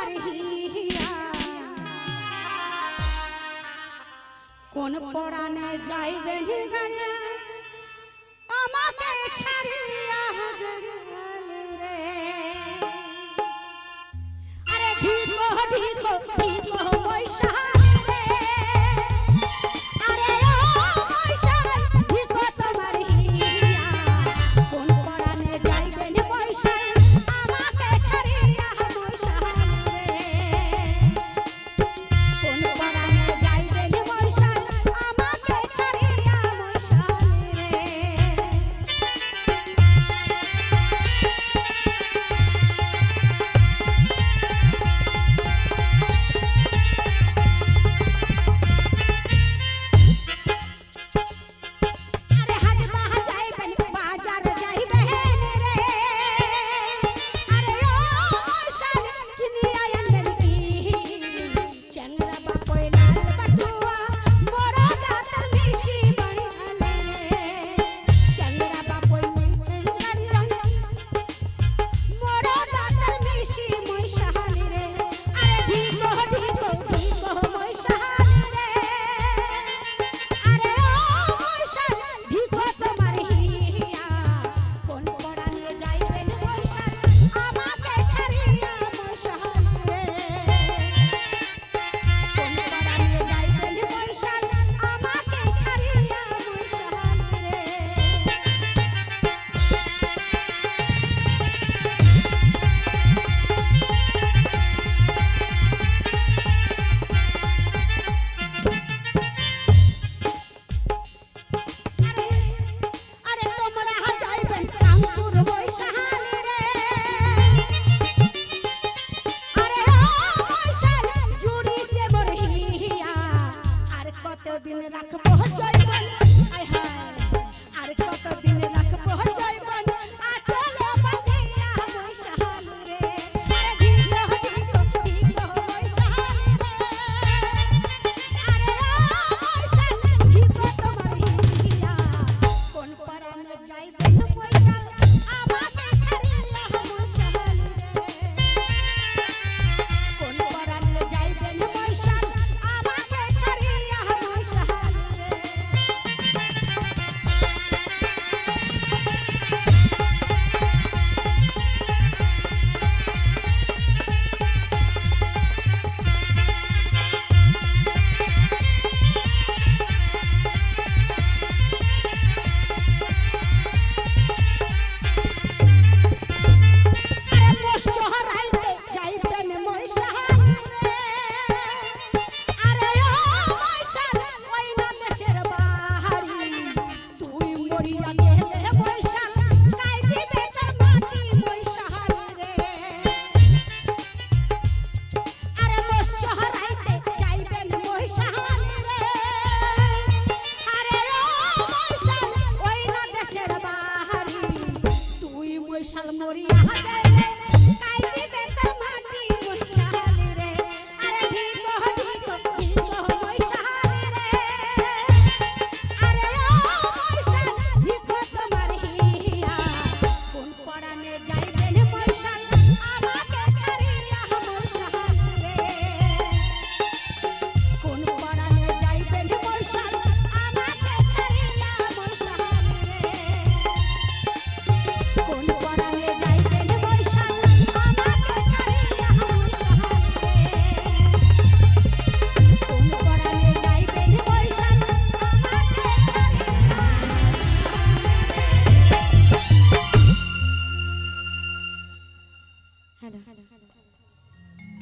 আমার হিয়া কোন পড়ানে যাইবে আমাকে ছাড়িয়া রে। আরে ধীর ধীর রাখব জয় আর কত দিনে Gloria. ¡Ay, ay! হ্যাঁ